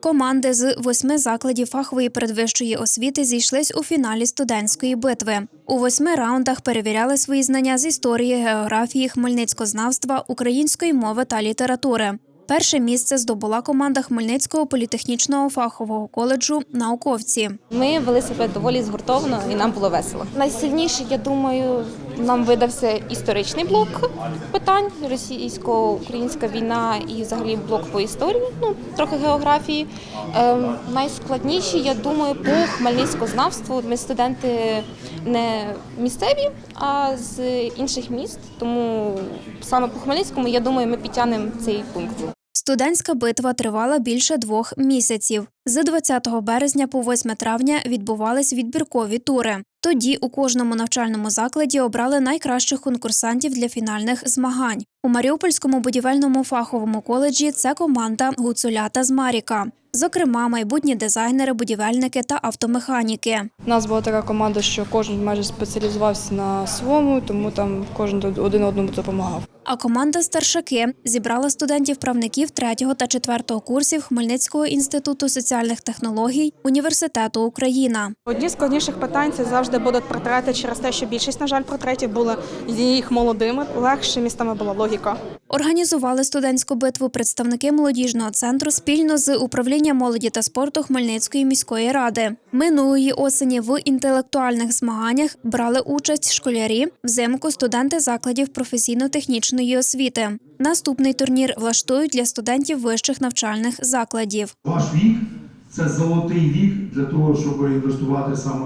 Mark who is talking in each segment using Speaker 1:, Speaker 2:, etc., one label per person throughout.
Speaker 1: Команди з восьми закладів фахової передвищої освіти зійшлись у фіналі студентської битви. У восьми раундах перевіряли свої знання з історії, географії, хмельницькознавства, української мови та літератури. Перше місце здобула команда Хмельницького політехнічного фахового коледжу науковці.
Speaker 2: Ми вели себе доволі згуртовано і нам було весело. Найсильніше, я думаю, нам видався історичний блок питань російсько-українська війна і взагалі блок по історії, ну трохи географії. Ем, найскладніші, я думаю, по хмельницькознавству. Ми студенти не місцеві, а з інших міст. Тому саме по Хмельницькому, я думаю, ми підтягнемо цей пункт.
Speaker 1: Студентська битва тривала більше двох місяців. З 20 березня по 8 травня відбувались відбіркові тури. Тоді у кожному навчальному закладі обрали найкращих конкурсантів для фінальних змагань. У Маріупольському будівельному фаховому коледжі це команда Гуцулята з Маріка. Зокрема, майбутні дизайнери, будівельники та автомеханіки.
Speaker 3: У нас була така команда, що кожен майже спеціалізувався на своєму, тому там кожен один одному допомагав.
Speaker 1: А команда Старшаки зібрала студентів-правників 3 та 4 курсів Хмельницького інституту соціальних технологій Університету Україна.
Speaker 4: Одні з складніших питань це завжди будуть портрети через те, що більшість, на жаль, портретів були їх молодими. Легше містами була логіка.
Speaker 1: Організували студентську битву представники молодіжного центру спільно з управлінням молоді та спорту Хмельницької міської ради. Минулої осені в інтелектуальних змаганнях брали участь школярі, взимку студенти закладів професійно-технічної освіти. Наступний турнір влаштують для студентів вищих навчальних закладів.
Speaker 5: Ваш вік це золотий вік для того, щоб інвестувати саме.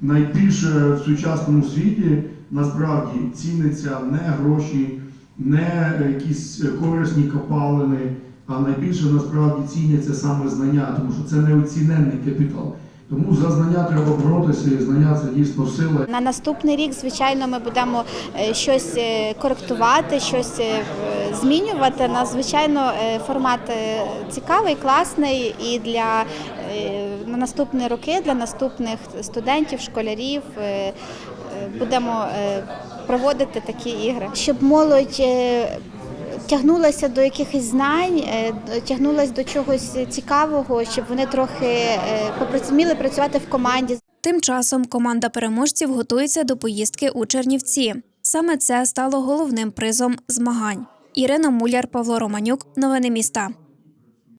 Speaker 5: Найбільше в сучасному світі насправді ціниться не гроші, не якісь корисні копалини, а найбільше насправді ціняться саме знання, тому що це неоціненний капітал. Тому за знання треба боротися, і знання це дійсно сила.
Speaker 6: На наступний рік, звичайно, ми будемо е, щось е, коректувати, щось е, змінювати. На звичайно, е, формат цікавий, класний і для на наступні роки, для наступних студентів, школярів будемо проводити такі ігри, щоб молодь. е, Тягнулася до якихось знань, е, тягнулася до чогось цікавого, щоб вони трохи е, попрацювали працювати в команді.
Speaker 1: Тим часом команда переможців готується до поїздки у Чернівці. Саме це стало головним призом змагань. Ірина Муляр, Павло Романюк. Новини міста.